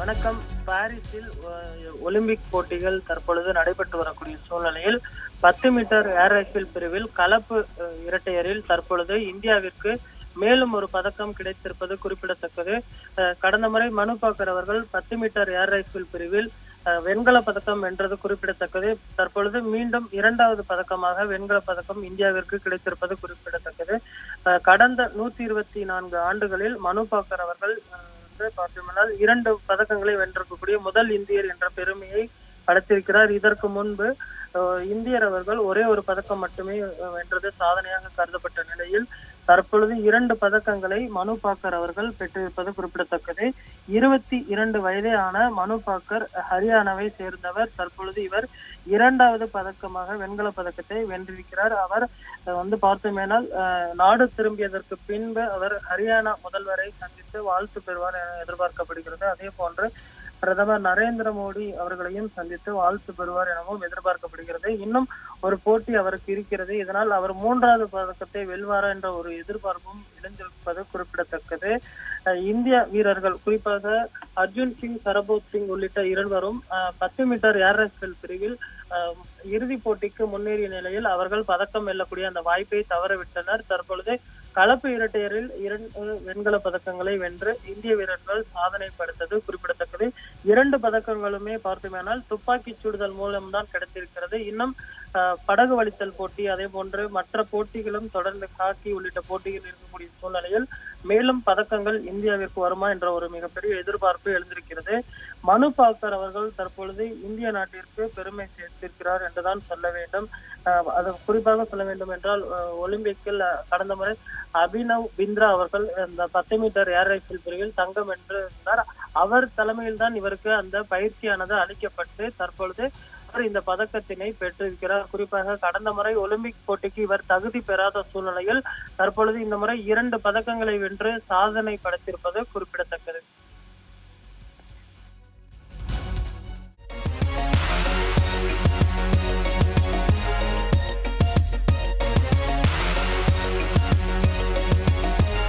வணக்கம். பாரிஸில் ஒலிம்பிக் போட்டிகள் தற்பொழுது நடைபெற்று வரக்கூடிய சூழ்நிலையில் பத்து மீட்டர் ஏர் ரைஃபிள் பிரிவில் கலப்பு இரட்டையரில் தற்பொழுது இந்தியாவிற்கு மேலும் ஒரு பதக்கம் கிடைத்திருப்பது குறிப்பிடத்தக்கது. கடந்த முறை மனு பாக்கர் அவர்கள் பத்து மீட்டர் ஏர் ரைஃபிள் பிரிவில் வெண்கல பதக்கம் வென்றது குறிப்பிடத்தக்கது. தற்பொழுது மீண்டும் இரண்டாவது பதக்கமாக வெண்கல பதக்கம் இந்தியாவிற்கு கிடைத்திருப்பது குறிப்பிடத்தக்கது. கடந்த நூத்தி இருபத்தி நான்கு ஆண்டுகளில் மனு பாக்கர் அவர்கள் வந்து பார்த்தோம்னால் இரண்டு பதக்கங்களை வென்றிருக்கக்கூடிய முதல் இந்தியர் என்ற பெருமையை படைத்திருக்கிறார் இதற்கு முன்பு இந்தியர் அவர்கள் ஒரே ஒரு பதக்கம் மட்டுமே வென்றது சாதனையாக கருதப்பட்ட நிலையில் தற்பொழுது இரண்டு பதக்கங்களை மனு பாக்கர் அவர்கள் பெற்றிருப்பது குறிப்பிடத்தக்கது. இருபத்தி இரண்டு வயதே ஆன மனு பாக்கர் ஹரியானாவை சேர்ந்தவர். தற்பொழுது இவர் இரண்டாவது பதக்கமாக வெண்கல பதக்கத்தை வென்றிருக்கிறார். அவர் அஹ், வந்து பார்த்தோமேனால் அஹ், நாடு திரும்பியதற்கு பின்பு அவர் ஹரியானா முதல்வரை சந்தித்து வாழ்த்து பெறுவார் என எதிர்பார்க்கப்படுகிறது. அதே போன்று பிரதமர் நரேந்திர மோடி அவர்களையும் சந்தித்து வாழ்த்து பெறுவார் எனவும் எதிர்பார்க்கப்படுகிறது. இன்னும் ஒரு போட்டி அவருக்கு இருக்கிறது. இதனால் அவர் மூன்றாவது பதக்கத்தை வெல்வாரா என்ற ஒரு எதிர்பார்ப்பும் எழுந்திருப்பது குறிப்பிடத்தக்கது. அஹ் இந்திய வீரர்கள் குறிப்பாக அர்ஜுன் சிங் சரபோத் சிங் உள்ளிட்ட இருவரும் பத்து மீட்டர் ஏர் ரைஃபிள் பிரிவில் அஹ், இறுதிப் போட்டிக்கு முன்னேறிய நிலையில் அவர்கள் பதக்கம் வெல்லக்கூடிய அந்த வாய்ப்பை தவறவிட்டனர். தற்பொழுது கலப்பு இரட்டையரில் இரண்டு வெண்கல பதக்கங்களை வென்று இந்திய வீரர்கள் சாதனை படுத்தது குறிப்பிடத்தக்கது. இரண்டு பதக்கங்களுமே பார்த்தோமேனால் துப்பாக்கி சுடுதல் மூலம்தான் கிடைத்திருக்கிறது. இன்னும் படகு வலித்தல் போட்டி அதே போன்று மற்ற போட்டிகளும் தொடர்ந்து ஹாக்கி உள்ளிட்ட போட்டிகள் இருக்கக்கூடிய சூழ்நிலையில் மேலும் பதக்கங்கள் இந்தியாவிற்கு வருமா என்ற ஒரு மிகப்பெரிய எதிர்பார்ப்பு எழுந்திருக்கிறது. மனு பாக்கர் அவர்கள் தற்பொழுது இந்திய நாட்டிற்கு பெருமை சேர்த்திருக்கிறார் என்றுதான் சொல்ல வேண்டும். அது குறிப்பாக சொல்ல வேண்டும் என்றால் ஒலிம்பிக்கில் கடந்த முறை அபினவ் பிந்த்ரா அவர்கள் இந்த பத்து மீட்டர் ஏர் ரைஃபிள் பிரிவில் தங்கம் என்று இருந்தார் அவர் தலைமையில் தான் இவருக்கு அந்த பயிற்சியானது அளிக்கப்பட்டு தற்பொழுது அவர் இந்த பதக்கத்தினை பெற்றிருக்கிறார். குறிப்பாக கடந்த முறை ஒலிம்பிக் போட்டிக்கு இவர் தகுதி பெறாத சூழ்நிலையில் தற்பொழுது இந்த முறை இரண்டு பதக்கங்களை வென்று சாதனை படைத்திருப்பது குறிப்பிடத்தக்கது.